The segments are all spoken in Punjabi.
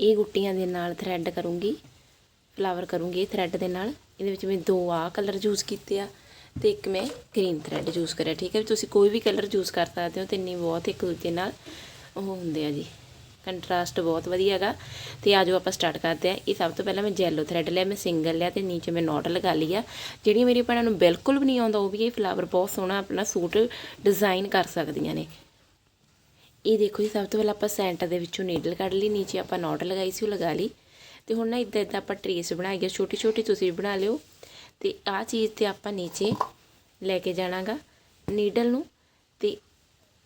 ਇਹ ਗੁੱਟੀਆਂ ਦੇ ਨਾਲ ਥਰੈਡ ਕਰੂੰਗੀ ਫਲਾਵਰ ਕਰੂੰਗੀ ਇਹ ਥਰੈਡ ਦੇ ਨਾਲ। ਇਹਦੇ ਵਿੱਚ ਮੈਂ ਦੋ ਆ ਕਲਰ ਯੂਜ਼ ਕੀਤੇ ਆ ਤੇ ਇੱਕ ਮੈਂ ਗ੍ਰੀਨ ਥਰੈਡ ਯੂਜ਼ ਕਰਿਆ, ਠੀਕ ਹੈ ਵੀ ਤੁਸੀਂ ਕੋਈ ਵੀ ਕਲਰ ਯੂਜ਼ ਕਰ ਸਕਦੇ ਹੋ ਤੇ ਨਹੀਂ ਬਹੁਤ ਇੱਕ ਦੂਜੇ ਨਾਲ ਉਹ ਹੁੰਦੇ ਆ ਜੀ। ਕੰਟਰਾਸਟ ਬਹੁਤ ਵਧੀਆ ਹੈਗਾ ਤੇ ਆਜੋ ਆਪਾਂ ਸਟਾਰਟ ਕਰਦੇ ਆ ਇਹ ਸਭ ਤੋਂ ਪਹਿਲਾਂ ਮੈਂ ਜੈਲੋ ਥਰੈਡ ਲਿਆ, ਮੈਂ ਸਿੰਗਲ ਲਿਆ ਤੇ ਨੀਚੇ ਮੈਂ ਨੋਟ ਲਗਾ ਲਈ ਆ। ਜਿਹੜੀਆਂ ਮੇਰੀ ਭੈਣਾਂ ਨੂੰ ਬਿਲਕੁਲ ਵੀ ਨਹੀਂ ਆਉਂਦਾ ਉਹ ਵੀ ਇਹ ਫਲਾਵਰ ਬਹੁਤ ਸੋਹਣਾ ਆਪਣਾ ਸੂਟ ਡਿਜ਼ਾਈਨ ਕਰ ਸਕਦੀਆਂ ਨੇ। ਇਹ ਦੇਖੋ ਜੀ, ਸਭ ਤੋਂ ਪਹਿਲਾਂ ਆਪਾਂ ਸੈਂਟਰ ਦੇ ਵਿੱਚੋਂ ਨੀਡਲ ਕੱਢ ਲਈ, ਨੀਚੇ ਆਪਾਂ ਨੋਟ ਲਗਾਈ ਸੀ, ਉਹ ਲਗਾ ਲਈ। ਤੇ ਹੁਣ ਨਾ ਇਦਾਂ ਇਦਾਂ ਆਪਾਂ ਟਰੇਸ ਬਣਾਈ ਹੈ ਛੋਟੀ ਛੋਟੀ ਤੁਸੀਂ ਬਣਾ ਲਿਓ। ਤੇ ਆਹ ਚੀਜ਼ ਤੇ ਆਪਾਂ ਨੀਚੇ ਲੈ ਕੇ ਜਾਣਾਗਾ, ਨੀਡਲ ਨੂੰ। ਤੇ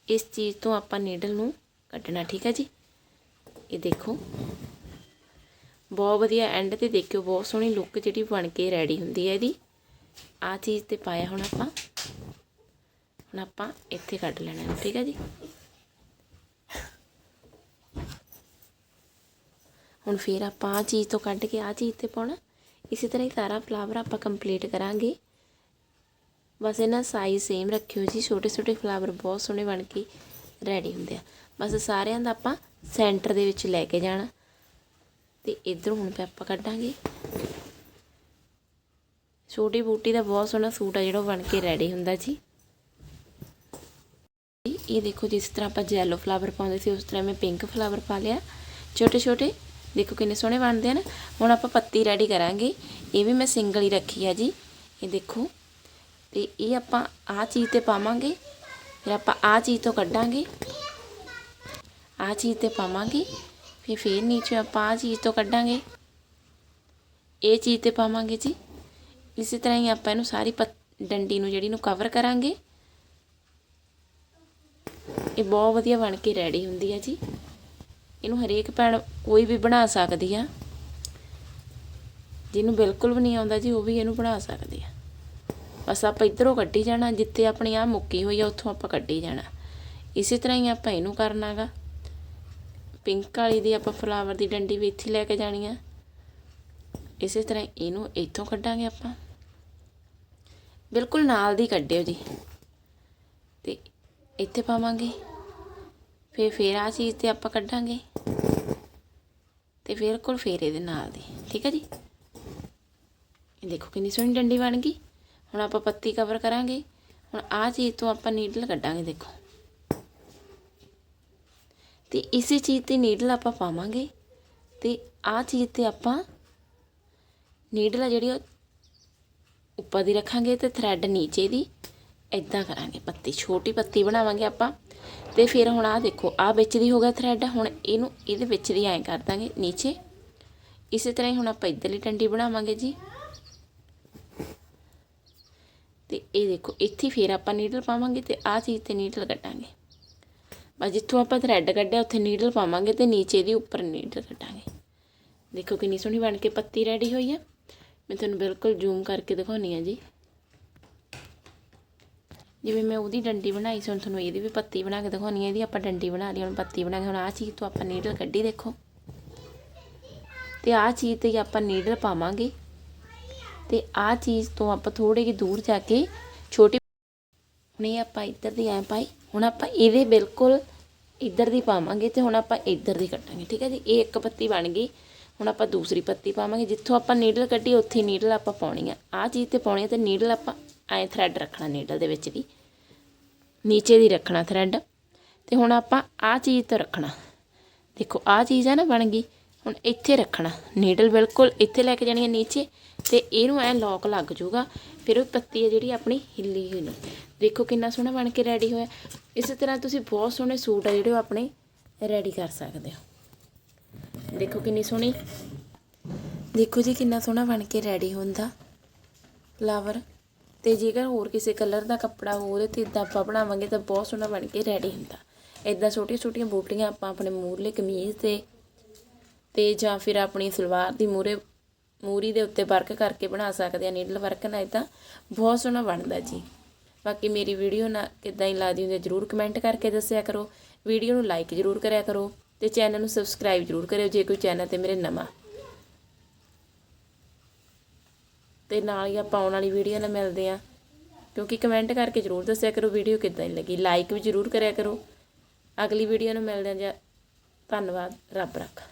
ਇਸ ਚੀਜ਼ ਤੋਂ ਆਪਾਂ ਨੀਡਲ ਨੂੰ ਕੱਢਣਾ, ਠੀਕ ਹੈ ਜੀ? ਇਹ ਦੇਖੋ। ਬਹੁਤ ਵਧੀਆ ਐਂਡ ਤੇ ਦੇਖਿਓ, ਬਹੁਤ ਸੋਹਣੀ ਲੁੱਕ ਜਿਹੜੀ ਬਣ ਕੇ ਰੈਡੀ ਹੁੰਦੀ ਹੈ ਇਹਦੀ। ਆਹ ਚੀਜ਼ ਤੇ ਪਾਇਆ ਹੁਣ ਆਪਾਂ। ਹੁਣ ਆਪਾਂ ਇੱਥੇ ਕੱਢ ਲੈਣਾ, ਠੀਕ ਹੈ ਜੀ? ਹੁਣ ਫਿਰ ਆਪਾਂ ਆਹ ਚੀਜ਼ ਤੋਂ ਕੱਢ ਕੇ ਆਹ ਚੀਜ਼ ਤੇ ਪਾਉਣਾ। ਇਸੇ ਤਰ੍ਹਾਂ ਹੀ ਸਾਰਾ ਫਲਾਵਰ ਆਪਾਂ ਕੰਪਲੀਟ ਕਰਾਂਗੇ। ਬਸ ਇਹਨਾਂ ਸਾਈਜ਼ ਸੇਮ ਰੱਖਿਓ ਜੀ। ਛੋਟੇ ਛੋਟੇ ਫਲਾਵਰ ਬਹੁਤ ਸੋਹਣੇ ਬਣ ਕੇ ਰੈਡੀ ਹੁੰਦੇ ਆ। ਬਸ ਸਾਰਿਆਂ ਦਾ ਆਪਾਂ ਸੈਂਟਰ ਦੇ ਵਿੱਚ ਲੈ ਕੇ ਜਾਣਾ। ਤੇ ਇਧਰ ਹੁਣ ਫਿਰ ਆਪਾਂ ਕੱਢਾਂਗੇ। ਛੋਟੀ ਬੂਟੀ ਦਾ ਬਹੁਤ ਸੋਹਣਾ ਸੂਟ ਆ ਜਿਹੜਾ ਉਹ ਬਣ ਕੇ ਰੈਡੀ ਹੁੰਦਾ ਜੀ। ਇਹ ਦੇਖੋ ਜਿਸ ਤਰ੍ਹਾਂ ਆਪਾਂ ਜੈਲੋ ਫਲਾਵਰ ਪਾਉਂਦੇ ਸੀ, ਉਸ ਤਰ੍ਹਾਂ ਮੈਂ ਪਿੰਕ ਫਲਾਵਰ ਪਾ ਲਿਆ। ਛੋਟੇ ਛੋਟੇ ਦੇਖੋ ਕਿੰਨੇ ਸੋਹਣੇ ਬਣਦੇ ਆ ਨਾ ਹੁਣ ਆਪਾਂ ਪੱਤੀ ਰੈਡੀ ਕਰਾਂਗੇ। ਇਹ ਵੀ ਮੈਂ ਸਿੰਗਲ ਹੀ ਰੱਖੀ ਆ ਜੀ। ਇਹ ਦੇਖੋ। ਤੇ ਇਹ ਆਪਾਂ ਆਹ ਚੀਜ਼ ਤੇ ਪਾਵਾਂਗੇ। ਫਿਰ ਆਪਾਂ ਆਹ ਚੀਜ਼ ਤੋਂ ਕੱਢਾਂਗੇ। ਆਹ ਚੀਜ਼ ਤੇ ਪਾਵਾਂਗੇ। ਫਿਰ ਫੇਰ ਨੀਚੇ ਆਪਾਂ ਆਹ ਚੀਜ਼ ਤੋਂ ਕੱਢਾਂਗੇ। ਇਹ ਚੀਜ਼ ਤੇ ਪਾਵਾਂਗੇ ਜੀ। ਇਸੇ ਤਰ੍ਹਾਂ ਹੀ ਆਪਾਂ ਇਹਨੂੰ ਸਾਰੀ ਪੱਤ- ਡੰਡੀ ਨੂੰ ਜਿਹੜੀ ਨੂੰ ਕਵਰ ਕਰਾਂਗੇ। ਇਹ ਬਹੁਤ ਵਧੀਆ ਬਣ ਕੇ ਰੈਡੀ ਹੁੰਦੀ ਹੈ ਜੀ। ਇਹਨੂੰ ਹਰੇਕ ਭੈਣ ਕੋਈ ਵੀ ਬਣਾ ਸਕਦੀ ਆ। ਜਿਹਨੂੰ ਬਿਲਕੁਲ ਵੀ ਨਹੀਂ ਆਉਂਦਾ ਜੀ, ਉਹ ਵੀ ਇਹਨੂੰ ਬਣਾ ਸਕਦੀ ਆ। ਬਸ ਆਪਾਂ ਇਧਰੋਂ ਕੱਢੀ ਜਾਣਾ, ਜਿੱਥੇ ਆਪਣੀ ਆ ਮੁੱਕੀ ਹੋਈ ਆ, ਉੱਥੋਂ ਆਪਾਂ ਕੱਢੀ ਜਾਣਾ। ਇਸੇ ਤਰ੍ਹਾਂ ਹੀ ਆਪਾਂ ਇਹਨੂੰ ਕਰਨਾਗਾ ਪਿੰਕ ਵਾਲੀ ਦੀ ਆਪਾਂ ਫਲਾਵਰ ਦੀ ਡੰਡੀ ਵੀ ਇੱਥੇ ਲੈ ਕੇ ਜਾਣੀ ਆ। ਇਸੇ ਤਰ੍ਹਾਂ ਇਹਨੂੰ ਇੱਥੋਂ ਕੱਢਾਂਗੇ ਆਪਾਂ। ਬਿਲਕੁਲ ਨਾਲ ਦੀ ਕੱਢਿਓ ਜੀ। ਤੇ ਇੱਥੇ ਪਾਵਾਂਗੇ। ਫਿਰ, ਫੇਰ ਆ ਚੀਜ਼ ਤੇ ਆਪਾਂ ਕੱਢਾਂਗੇ। ਤੇ ਫਿਰ ਕੋਲ ਫੇਰ ਇਹਦੇ ਨਾਲ ਦੀ, ਠੀਕ ਹੈ ਜੀ? ਇਹ ਦੇਖੋ ਕਿੰਨੀ ਸੋਹਣੀ ਡੰਡੀ ਬਣ ਗਈ। ਹੁਣ ਆਪਾਂ ਪੱਤੀ ਕਵਰ ਕਰਾਂਗੇ। ਹੁਣ ਆਹ ਚੀਜ਼ ਤੋਂ ਆਪਾਂ ਨੀਡਲ ਕੱਢਾਂਗੇ, ਦੇਖੋ। ਤੇ ਇਸੇ ਚੀਜ਼ ਤੇ ਨੀਡਲ ਆਪਾਂ ਪਾਵਾਂਗੇ ਤੇ ਆਹ ਚੀਜ਼ ਤੇ ਆਪਾਂ ਨੀਡਲ ਆ ਜਿਹੜੀ ਉਹ ਉੱਪਰ ਦੀ ਰੱਖਾਂਗੇ ਤੇ ਥਰੈਡ ਨੀਚੇ ਦੀ। ਇਦਾਂ ਕਰਾਂਗੇ ਪੱਤੀ, ਛੋਟੀ ਪੱਤੀ ਬਣਾਵਾਂਗੇ ਆਪਾਂ। ਤੇ ਫਿਰ ਹੁਣ ਆਹ ਦੇਖੋ, ਆਹ ਵਿੱਚ ਦੀ ਹੋ ਗਿਆ ਥਰੈਡ ਹੁਣ ਇਹਨੂੰ ਇਹਦੇ ਵਿੱਚ ਦੀ ਐਂ ਕਰ ਦਾਂਗੇ ਨੀਚੇ। ਇਸੇ ਤਰ੍ਹਾਂ ਹੀ ਹੁਣ ਆਪਾਂ ਇੱਧਰਲੀ ਡੰਡੀ ਬਣਾਵਾਂਗੇ ਜੀ। ਤੇ ਇਹ ਦੇਖੋ, ਇੱਥੇ ਫਿਰ ਆਪਾਂ ਨੀਡਲ ਪਾਵਾਂਗੇ ਤੇ ਆਹ ਚੀਜ਼ ਤੇ ਨੀਡਲ ਕੱਢਾਂਗੇ। ਬਸ ਜਿੱਥੋਂ ਆਪਾਂ ਥਰੈਡ ਕੱਢਿਆ, ਉੱਥੇ ਨੀਡਲ ਪਾਵਾਂਗੇ ਤੇ ਨੀਚੇ ਦੀ ਉੱਪਰ ਨੀਡਲ ਕੱਢਾਂਗੇ। ਦੇਖੋ ਕਿੰਨੀ ਸੋਹਣੀ ਬਣ ਕੇ ਪੱਤੀ ਰੈਡੀ ਹੋਈ ਆ। ਮੈਂ ਤੁਹਾਨੂੰ ਬਿਲਕੁਲ ਜ਼ੂਮ ਕਰਕੇ ਦਿਖਾਉਣੀ ਆ ਜੀ। ਜਿਵੇਂ ਮੈਂ ਉਹਦੀ ਡੰਡੀ ਬਣਾਈ ਸੀ, ਹੁਣ ਤੁਹਾਨੂੰ ਇਹਦੀ ਵੀ ਪੱਤੀ ਬਣਾ ਕੇ ਦਿਖਾਉਣੀ ਹੈ ਇਹਦੀ ਆਪਾਂ ਡੰਡੀ ਬਣਾ ਲਈ, ਹੁਣ ਪੱਤੀ ਬਣਾ ਕੇ, ਹੁਣ ਆਹ ਚੀਜ਼ ਤੋਂ ਆਪਾਂ ਨੀਡਲ ਕੱਢੀ ਦੇਖੋ। ਤੇ ਆਹ ਚੀਜ਼ ਤੇ ਆਪਾਂ ਨੀਡਲ ਪਾਵਾਂਗੇ। ਤੇ ਆਹ ਚੀਜ਼ ਤੋਂ ਆਪਾਂ ਥੋੜੇ ਜਿਹੀ ਦੂਰ ਜਾ ਕੇ ਛੋਟੀ ਹੁਣ ਇਹ ਆਪਾਂ ਇੱਧਰ ਦੀ ਐ ਪਾਈ, ਹੁਣ ਆਪਾਂ ਇਹਦੇ ਬਿਲਕੁਲ ਇੱਧਰ ਦੀ ਪਾਵਾਂਗੇ ਤੇ ਹੁਣ ਆਪਾਂ ਇੱਧਰ ਦੀ ਕੱਟਾਂਗੇ ਠੀਕ ਹੈ ਜੀ? ਇਹ ਇੱਕ ਪੱਤੀ ਬਣ ਗਈ, ਹੁਣ ਆਪਾਂ ਦੂਸਰੀ ਪੱਤੀ ਪਾਵਾਂਗੇ। ਜਿੱਥੋਂ ਆਪਾਂ ਨੀਡਲ ਕੱਢੀ, ਉੱਥੇ ਨੀਡਲ ਆਪਾਂ ਪਾਉਣੀ ਆ। ਆਹ ਚੀਜ਼ ਤੇ ਪਾਉਣੀ ਆ ਤੇ ਨੀਡਲ ਆਪਾਂ ਐ ਥਰੈਡ ਰੱਖਣਾ ਨੀਡਲ ਦੇ ਵਿੱਚ ਦੀ ਨੀਚੇ ਦੀ ਰੱਖਣਾ ਥਰੈਡ ਤੇ ਹੁਣ ਆਪਾਂ ਆਹ ਚੀਜ਼ ਤੋਂ ਰੱਖਣਾ। ਦੇਖੋ, ਆਹ ਚੀਜ਼ ਆ ਨਾ ਬਣ ਗਈ। ਹੁਣ ਇੱਥੇ ਰੱਖਣਾ। ਨੀਡਲ ਬਿਲਕੁਲ ਇੱਥੇ ਲੈ ਕੇ ਜਾਣੀ ਹੈ ਨੀਚੇ। ਤੇ ਇਹਨੂੰ ਐ ਲੌਕ ਲੱਗ ਜਾਊਗਾ। ਫਿਰ ਉਹ ਪੱਤੀ ਹੈ ਜਿਹੜੀ ਆਪਣੀ ਹਿੱਲੀ ਹੋਈ ਨਹੀਂ ਦੇਖੋ ਕਿੰਨਾ ਸੋਹਣਾ ਬਣ ਕੇ ਰੈਡੀ ਹੋਇਆ। ਇਸੇ ਤਰ੍ਹਾਂ ਤੁਸੀਂ ਬਹੁਤ ਸੋਹਣੇ ਸੂਟ ਆ ਜਿਹੜੇ ਉਹ ਆਪਣੇ ਰੈਡੀ ਕਰ ਸਕਦੇ ਹੋ। ਦੇਖੋ ਕਿੰਨੀ ਸੋਹਣੀ। ਦੇਖੋ ਜੀ ਕਿੰਨਾ ਸੋਹਣਾ ਬਣ ਕੇ ਰੈਡੀ ਹੁੰਦਾ। ਫਲਾਵਰ ਤੇ ਜੇਕਰ ਹੋਰ ਕਿਸੇ ਕਲਰ ਦਾ ਕੱਪੜਾ ਹੋ ਉਹਦੇ ਤੇ ਇਦਾਂ ਆਪਾਂ ਬਣਾਵਾਂਗੇ ਤਾਂ ਬਹੁਤ ਸੋਹਣਾ ਬਣ ਕੇ ਰੈਡੀ ਹੁੰਦਾ। ਇਦਾਂ ਛੋਟੀਆਂ ਛੋਟੀਆਂ ਬੂਟੀਆਂ ਆਪਾਂ ਆਪਣੇ ਮੂਰਲੇ ਕਮੀਜ਼ ਤੇ ਤੇ ਜਾਂ ਫਿਰ ਆਪਣੀ ਸਲਵਾਰ ਦੀ ਮੂਰੇ ਮੂਰੀ ਦੇ ਉੱਤੇ ਵਰਕ ਕਰਕੇ ਬਣਾ ਸਕਦੇ ਆ ਨੀਡਲ ਵਰਕ ਨਾਲ ਇਦਾਂ ਬਹੁਤ ਸੋਹਣਾ ਬਣਦਾ ਜੀ। ਬਾਕੀ ਮੇਰੀ ਵੀਡੀਓ ਨਾ ਕਿੱਦਾਂ ਹੀ ਲੱਗਦੀ ਹੁੰਦੀ ਹੈ ਜਰੂਰ ਕਮੈਂਟ ਕਰਕੇ ਦੱਸਿਆ ਕਰੋ। ਵੀਡੀਓ ਨੂੰ ਲਾਈਕ ਜਰੂਰ ਕਰਿਆ ਕਰੋ ਤੇ ਚੈਨਲ ਨੂੰ ਸਬਸਕ੍ਰਾਈਬ ਜਰੂਰ ਕਰਿਓ ਜੇ ਕੋਈ ਚੈਨਲ ਤੇ ਮੇਰੇ ਨਵਾਂ ਤੇ ਨਾਲ ਹੀ ਆਪਾਂ ਆਉਣ ਵਾਲੀ ਵੀਡੀਓ ਨਾਲ ਮਿਲਦੇ ਆ ਕਿਉਂਕਿ ਕਮੈਂਟ ਕਰਕੇ ਜਰੂਰ ਦੱਸਿਆ ਕਰੋ ਵੀਡੀਓ ਕਿੱਦਾਂ ਦੀ ਲੱਗੀ। ਲਾਈਕ ਵੀ ਜਰੂਰ ਕਰਿਆ ਕਰੋ। ਅਗਲੀ ਵੀਡੀਓ ਨੂੰ ਮਿਲਦੇ ਆ ਜੀ। ਧੰਨਵਾਦ। ਰੱਬ ਰੱਖਾ।